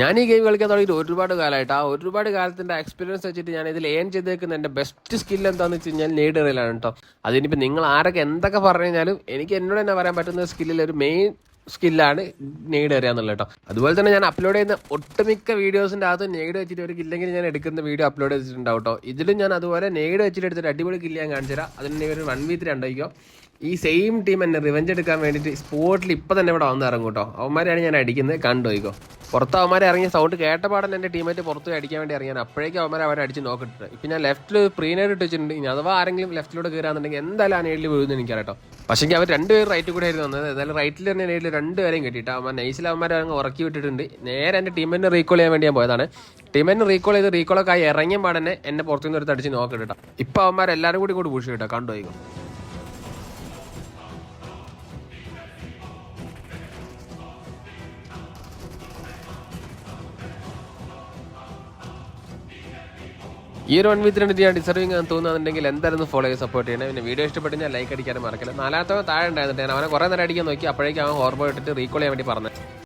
ഞാൻ ഈ ഗെയിം കളിക്കാൻ തുടങ്ങിയിട്ട് ഒരുപാട് കാലമായിട്ട്. ആ ഒരുപാട് കാലത്തിന്റെ എക്സ്പീരിയൻസ് വെച്ചിട്ട് ഞാൻ ഇതിൽ ഏൺ ചെയ്തേക്കുന്ന എന്റെ ബെസ്റ്റ് സ്കിൽ എന്താണെന്ന് വെച്ച് കഴിഞ്ഞാൽ നേടിയറിയലാണ് കേട്ടോ അതിനിപ്പോ നിങ്ങൾ ആരൊക്കെ എന്തൊക്കെ പറഞ്ഞു കഴിഞ്ഞാലും എനിക്ക് എന്നോട് തന്നെ പറയാൻ പറ്റുന്ന സ്കില്ലിൽ ഒരു മെയിൻ സ്കില്ലാണ് നെയ്ഡ് എന്നുള്ളത് കേട്ടോ അതുപോലെ തന്നെ ഞാൻ അപ്ലോഡ് ചെയ്യുന്ന ഒട്ടുമിക്ക വീഡിയോസിന്റെ അകത്ത് നെയ്ഡ് വെച്ചിട്ട് ഒരു കില്ലെങ്കിൽ ഞാൻ എടുക്കുന്ന വീഡിയോ അപ്ലോഡ് ചെയ്തിട്ടുണ്ടാവും കേട്ടോ ഇതിലും ഞാൻ അതുപോലെ നെയ്ഡ് വെച്ചിട്ട് എടുത്തിട്ട് അടിപൊളി കില്ല് ഞാൻ കാണിച്ചു തരാം. അതിന് ഒരു വൺ വീ ത്രീ ഉണ്ടായിരിക്കും. ഈ സെയിം ടീം എന്നെ റിവഞ്ച് എടുക്കാൻ വേണ്ടിയിട്ട് സ്പോട്ടിൽ ഇപ്പം തന്നെ ഇവിടെ വന്നിറങ്ങും കേട്ടോ അവന്മാരെയാണ് ഞാൻ അടിക്കുന്നത്. കണ്ടുപോയിക്കോ പുറത്ത് അവന്മാരെ ഇറങ്ങിയ സൗണ്ട് കേട്ടപാടെ എന്റെ ടീമേറ്റ് പുറത്ത് അടിക്കാൻ വേണ്ടി ഇറങ്ങിയാണ് അപ്പോഴേക്കും അവന്മാരെ അവരെ അടിച്ച് നോക്കിട്ടുണ്ട് ഇപ്പം ഞാൻ ലെഫ്റ്റിൽ പ്രീനേഡ് ഇട്ട് വെച്ചിട്ടുണ്ട്. ഇനി അഥവാ ആരെങ്കിലും ലെഫ്റ്റിലൂടെ കയറാന്നുണ്ടെങ്കിൽ എന്തായാലും ആ നേരിൽ വീഴുന്നു എനിക്കറിയാം കേട്ടോ പക്ഷേ അവർ രണ്ടുപേരും റൈറ്റ് കൂടെ ആയിരുന്നു വന്നത്. എന്തായാലും റൈറ്റിൽ തന്നെ നേരിൽ രണ്ടുപേരെയും കിട്ടിയിട്ട് അവന്മാർ നൈസിൽ അവന്മാരെ അങ്ങ് ഉറക്കി വിട്ടിട്ടുണ്ട്. നേരെ എന്റെ ടീമിനെ റീകോൾ ചെയ്യാൻ വേണ്ടി ഞാൻ പോയതാണ്. ടീമിനെ റീകോൾ ചെയ്ത് റീകോളൊക്കെ ആയി ഇറങ്ങിയ പാടന്നെ എന്നെ പുറത്തുനിന്ന് ഒരു തടിച്ച് നോക്കിട്ടോ ഇപ്പം അവന്മാർ എല്ലാവരും കൂടി കൂടി പുഷ് കേട്ടോ കണ്ടുപോയിക്കോ ഈ ഒരു വൺ വീക്ക് രണ്ട് ഞാൻ ഡിസർവിങ് ആണെന്ന് തോന്നുന്നുണ്ടെങ്കിൽ എന്തായാലും ഫോളോ ചെയ്ത് സപ്പോർട്ട് ചെയ്യണം. പിന്നെ വീഡിയോ ഇഷ്ടപ്പെട്ട് ഞാൻ ലൈക്ക് അടിക്കാനും മറക്കില്ല നാലാമത്തെ താഴെ ഉണ്ടായിരുന്നു ഞാൻ അവനെ കുറേ നേരം അടിക്കാൻ നോക്കി. അപ്പോഴേക്കും അവൻ ഹോർബോ ഇട്ടിട്ട് റീകോൾ ചെയ്യാൻ വേണ്ടി പറഞ്ഞു